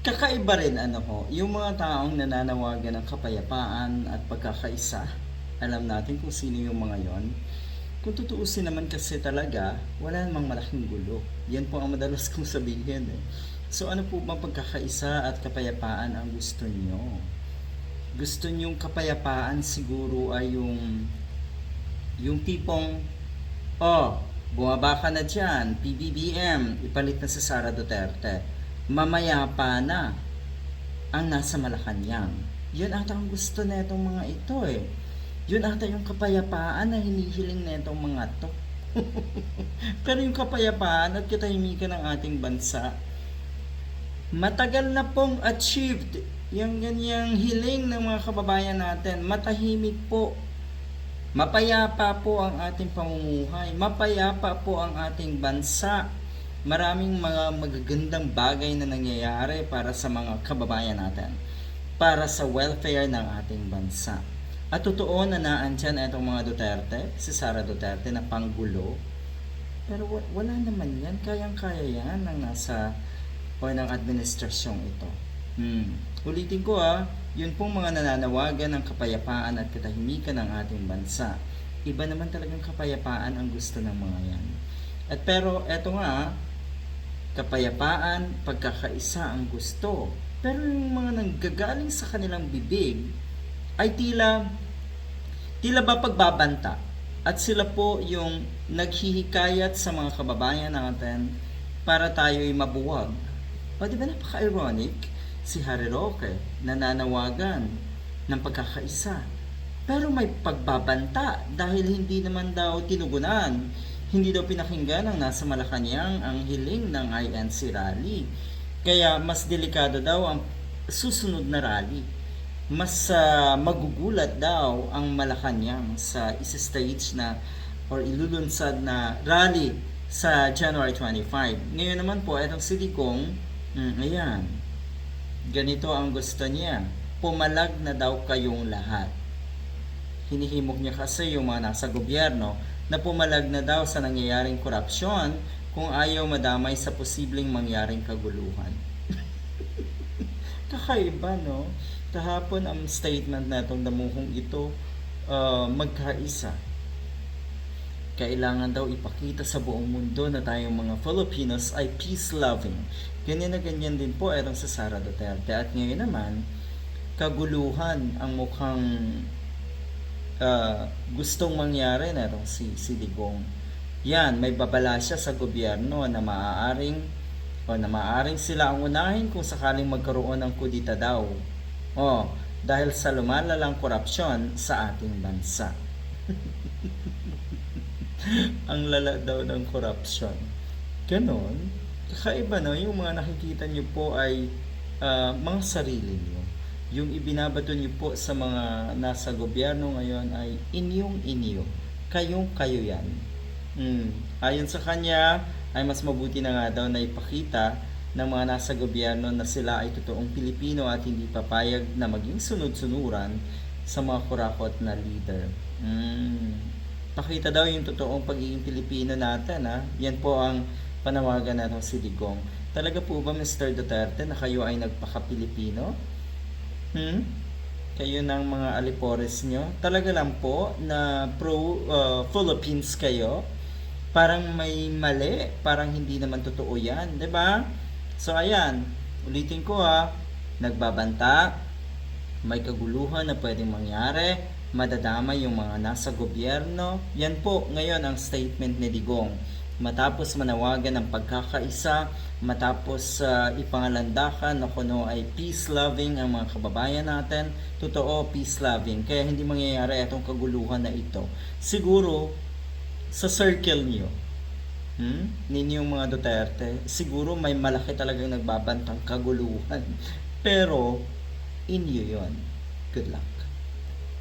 Kakaiba rin ano ho, yung mga taong nananawagan ng kapayapaan at pagkakaisa, alam natin kung sino yung mga yon. Kung tutuusin naman kasi talaga, wala namang malaking gulo. Yan po ang madalas kong sabihin eh. So ano po bang pagkakaisa at kapayapaan ang gusto niyo? Gusto niyong kapayapaan siguro ay yung yung tipong oh, bumaba ka na dyan, PBBM, ipalit na si Sara Duterte. Mamaya pa na ang nasa Malacanang. Yun ata ang gusto na itong mga ito eh. Yun ata yung kapayapaan na hinihiling na itong mga to. Pero yung kapayapaan at katahimikan ng ating bansa, matagal na pong achieved yung ganyang hiling ng mga kababayan natin. Matahimik po. Mapayapa po ang ating pamumuhay. Mapayapa po ang ating bansa. Maraming mga magagandang bagay na nangyayari para sa mga kababayan natin. Para sa welfare ng ating bansa. At totoo na naandyan itong mga Duterte, si Sara Duterte na panggulo. Pero wa- wala naman yan. Kayang-kaya yan ng nasa o ng administrasyong ito. Hmm. Ulitin ko ah, yun pong mga nananawagan ng kapayapaan at katahimikan ng ating bansa. Iba naman talagang kapayapaan ang gusto ng mga yan. At pero eto nga, kapayapaan, pagkakaisa ang gusto. Pero yung mga nanggagaling sa kanilang bibig ay tila tila ba pagbabanta at sila po yung naghihikayat sa mga kababayan natin para tayo'y mabuwag. O di ba napaka-ironic? Si Harry Roque nananawagan ng pagkakaisa. Pero may pagbabanta dahil hindi naman daw tinugunan. Hindi daw pinakinggan ng nasa Malacanang ang hiling ng INC rally. Kaya mas delikado daw ang susunod na rally mas ah, magugulat daw ang Malacanang sa isa-stage na or ilulunsad na rally sa January 25. Ngayon naman po, itong si Digong, mm, ayan, ganito ang gusto niya. Pumalag na daw kayong lahat. Hinihimok niya kasi yung mga nasa gobyerno na pumalag na daw sa nangyayaring korupsyon kung ayaw madamay sa posibleng mangyaring kaguluhan. Kakaiba, no? Kahapon ang statement na itong damuhong ito, uh, magkaisa. Kailangan daw ipakita sa buong mundo na tayong mga Filipinos ay peace-loving. Ganyan na ganyan din po itong sa Sara Duterte. At ngayon naman, kaguluhan ang mukhang uh, gustong mangyari na itong si, si Digong. Yan, may babala siya sa gobyerno na maaaring o na maaaring sila ang unahin kung sakaling magkaroon ng kudita daw. O, dahil sa lumalalang korupsyon sa ating bansa. ang lala daw ng korupsyon. Ganon. Kakaiba no, yung mga nakikita nyo po ay ah, mga sarili nyo. Yung ibinabato nyo po sa mga nasa gobyerno ngayon ay inyong inyo. Kayong kayo yan. Mm. Ayon sa kanya, ay mas mabuti na nga daw na ipakita ng mga nasa gobyerno na sila ay totoong Pilipino at hindi papayag na maging sunod-sunuran sa mga kurakot na leader. Mm. Pakita daw yung totoong pagiging Pilipino natin. Ha? Yan po ang panawagan natin si Digong. Talaga po ba Mr. Duterte na kayo ay nagpaka-Pilipino? Hmm? Kayo ng mga alipores nyo? Talaga lang po na pro-Philippines kayo? Parang may mali, parang hindi naman totoo yan, 'di ba? So ayan, ulitin ko ha, nagbabanta, may kaguluhan na pwedeng mangyari, madadama yung mga nasa gobyerno. Yan po ngayon ang statement ni Digong. Matapos manawagan ng pagkakaisa, matapos uh, ipangalandakan na kuno ay peace-loving ang mga kababayan natin, totoo peace-loving. Kaya hindi mangyayari itong kaguluhan na ito. Siguro, sa circle niyo, hmm? ninyong mga Duterte, siguro may malaki talagang nagbabantang kaguluhan. Pero, inyo yon. Good luck.